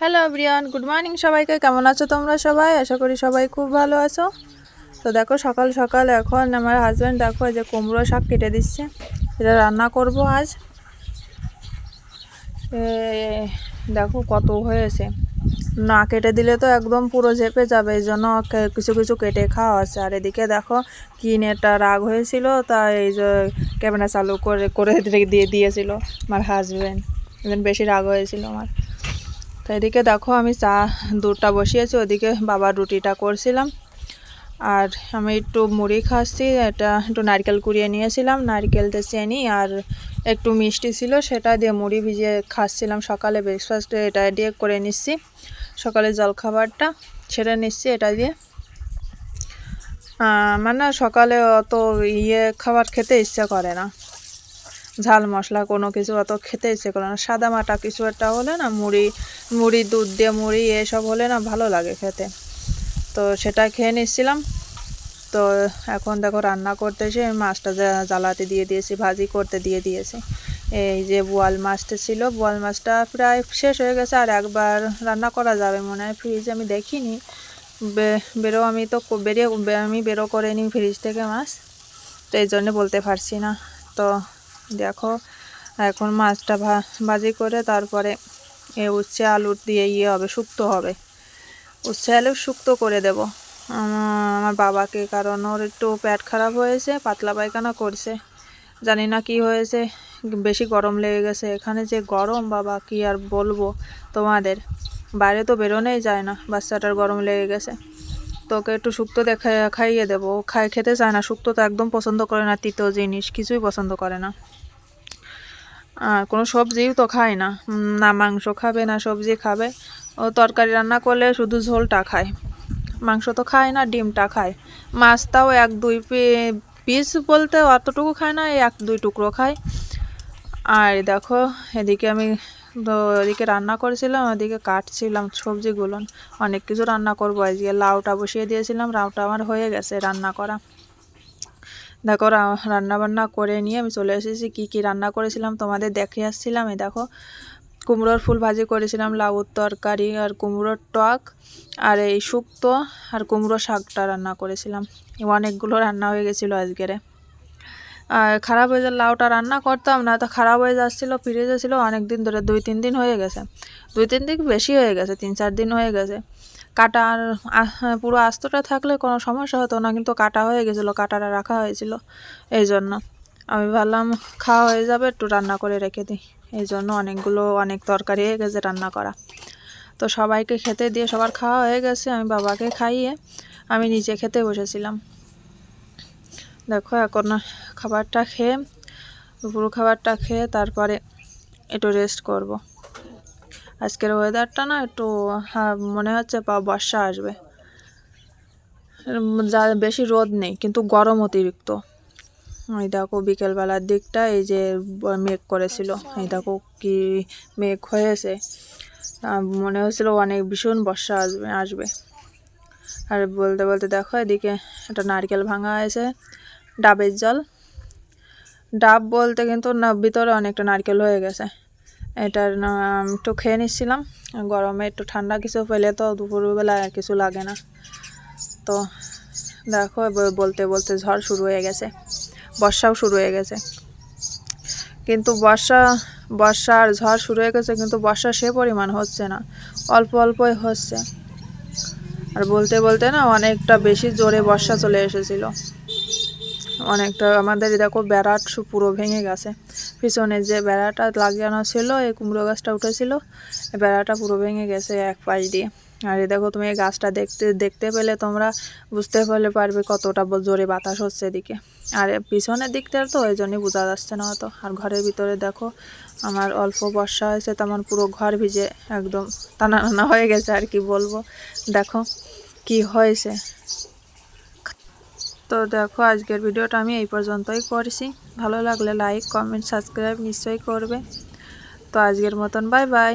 Hello Brian good morning সবাইকে। কেমন আছো তোমরা সবাই? আশা করি সবাই খুব ভালো আছো। তো দেখো, সকাল সকাল এখন আমার হাজব্যান্ড দেখো যে কুমড়ো শাক কেটে দিচ্ছে। এটা রান্না করব আজ। দেখো কত হয়েছে। না কেটে দিলে তো একদম পুরো ঝেপে যাবে, এই জন্য কিছু কিছু কেটে খাওয়া হচ্ছে আর এদিকে দেখো কি নেটা রাগ হয়েছিল তা এই যে ক্যামেরা চালু করে করে দিয়ে দিয়েছিল আমার হাজব্যান্ড বেশি রাগ হয়েছিল আমার। তো এদিকে দেখো আমি চা, দুধটা বসিয়েছি, ওদিকে বাবার রুটিটা করছিলাম। আর আমি একটু মুড়ি খাচ্ছি, এটা একটু নারকেল কুড়িয়ে নিয়েছিলাম নারকেলটা চেনি আর একটু মিষ্টি ছিল, সেটা দিয়ে মুড়ি ভিজিয়ে খাচ্ছিলাম। সকালে ব্রেকফাস্টে এটা দিয়ে করে নিচ্ছি সকালে জলখাবারটা সেটা নিচ্ছি এটা দিয়ে। মানে সকালে অত ইয়ে খাবার খেতে ইচ্ছা করে না। ঝাল মশলা কোনো কিছু অত খেতে ইচ্ছে করে না। সাদা মাটা কিছু একটা হলে না মুড়ি মুড়ি দুধ দিয়ে, মুড়ি এসব হলে না ভালো লাগে খেতে। তো সেটা খেয়ে নিচ্ছিলাম। তো এখন দেখো রান্না করতে এসে মাছটা জ্বালাতে দিয়ে দিয়েছি, ভাজি করতে দিয়ে দিয়েছি। এই যে বোয়াল মাছটা ছিল, বোয়াল মাছটা প্রায় শেষ হয়ে গেছে আর একবার রান্না করা যাবে মনে হয়। ফ্রিজে আমি দেখিনি। বেরো আমি তো বেরিয়ে আমি বেরো করে নিই ফ্রিজ থেকে মাছ। তো এই জন্যে বলতে পারছি না। তো দেখো, এখন মাছটা ভাজি করে তারপরে এ উচ্ছে আলু দিয়ে ইয়ে হবে, শুক্তো হবে। উচ্ছে আলু শুক্তো করে দেব। আমার বাবাকে, কারণ ওর একটু পেট খারাপ হয়েছে, পাতলা পায়খানা করছে। জানি না কি হয়েছে, বেশি গরম লেগে গেছে। এখানে যে গরম, বাবা, কি আর বলব তোমাদের? বাইরে তো বেরোনোই যায় না, বাচ্চাটার গরম লেগে গেছে। তোকে একটু শুক্তো দেখা, খাইয়ে দেবো। খাই, খেতে চায় না, শুক্তো তো একদম পছন্দ করে না, তিতো জিনিস, কিছুই পছন্দ করে না। আর কোনো সবজিও তো খায় না। না মাংস খাবে, না সবজি খাবে। ও তরকারি রান্না করলে শুধু ঝোলটা খায়। মাংস তো খায় না, ডিমটা খায়। মাছটাও এক দুই পিস বলতে অতটুকু খায় না এক দুই টুকরো খায়। আর দেখো, এদিকে আমি তো এদিকে রান্না করেছিলাম, ওদিকে কাটছিলাম সবজিগুলো। অনেক কিছু রান্না করব। আজকে লাউটা বসিয়ে দিয়েছিলাম, লাউটা আমার হয়ে গেছে রান্না করা। দেখো রা- রান্না বান্না করে নিয়ে আমি চলে এসেছি। কি কি রান্না করেছিলাম তোমাদের দেখে আসছিলাম? এই দেখো, কুমড়োর ফুল ভাজি করেছিলাম, লাউর তরকারি আর কুমড়োর টক আর এই শুক্তো আর কুমড়ো শাকটা রান্না করেছিলাম। অনেকগুলো রান্না হয়ে গেছিল আজকের। আর খারাপ হয়ে যায় লাউটা রান্না করতাম না, তো খারাপ হয়ে যাচ্ছিল, ফিরে যাচ্ছিল অনেক দিন ধরে, দুই, তিন দিন হয়ে গেছে। দুই, তিন দিন বেশি হয়ে গেছে, তিন, চার দিন হয়ে গেছে। কাটা পুরো আস্তটা থাকলে কোনো সমস্যা হতো না, কিন্তু কাটা হয়ে গেছিল, কাটাটা রাখা হয়েছিল। এই জন্য আমি ভাবলাম খাওয়া হয়ে যাবে, একটু রান্না করে রেখে দিই। এই জন্য অনেকগুলো, অনেক তরকারি হয়ে গেছে রান্না করা। তো সবাইকে খেতে দিয়ে সবার খাওয়া হয়ে গেছে, আমি বাবাকে খাইয়ে আমি নিচে খেতে বসেছিলাম। দেখো এখন খাবারটা খেয়ে দুপুর খাবারটা খেয়ে তারপরে একটু রেস্ট করব। আজকের ওয়েদারটা না একটু হ্যাঁ, মনে হচ্ছে বর্ষা আসবে। যা বেশি রোদ নেই কিন্তু গরম অতিরিক্ত। এই দেখো বিকেলবেলার দিকটা এই যে মেঘ করেছিল। এই দেখো কি মেঘ হয়েছে। মনে হচ্ছিল অনেক ভীষণ বর্ষা আসবে আসবে। আর বলতে বলতে দেখো এদিকে একটা নারকেল ভাঙা হয়েছে ডাবের জল। ডাব বলতে কিন্তু না ভিতরে অনেকটা নারকেল হয়ে গেছে। এটার একটু খেয়ে নিচ্ছিলাম গরমে একটু ঠান্ডা কিছু পেলে তো দুপুরবেলা আর কিছু লাগে না। তো দেখো বলতে বলতে ঝড় শুরু হয়ে গেছে। বর্ষাও শুরু হয়ে গেছে। কিন্তু বর্ষা বর্ষা আর ঝড় শুরু হয়ে গেছে, কিন্তু বর্ষা সে পরিমাণ হচ্ছে না। অল্প অল্পই হচ্ছে। আর বলতে বলতে না, অনেকটা বেশি জোরে বর্ষা চলে এসেছিল। অনেকটা আমাদের দেখো বেড়াট পুরো ভেঙে গেছে। পিছনে যে বেড়াটা লাগানো ছিল, এই কুমড়ো গাছটা উঠেছিল বেড়াটা পুরো ভেঙে গেছে এক পাশ দিয়ে। আর এই দেখো তুমি এই গাছটা দেখতে দেখতে পেলে তোমরা বুঝতে পারলে পারবে কতটা জোরে বাতাস হচ্ছে এদিকে। আর পিছনের দিকটা তো ওই জন্যই বোঝা যাচ্ছে না অত। আর ঘরের ভিতরে দেখো আমার অল্প বর্ষা হয়েছে, তেমন পুরো ঘর ভিজে একদম টানা টানা হয়ে গেছে আর কি বলব। দেখো কি হয়েছে। তো দেখো, আজকের ভিডিওটা আমি এই পর্যন্তই করছি। ভালো লাগলে লাইক কমেন্ট সাবস্ক্রাইব নিশ্চয়ই করবে। তো আজকের মতন বাই বাই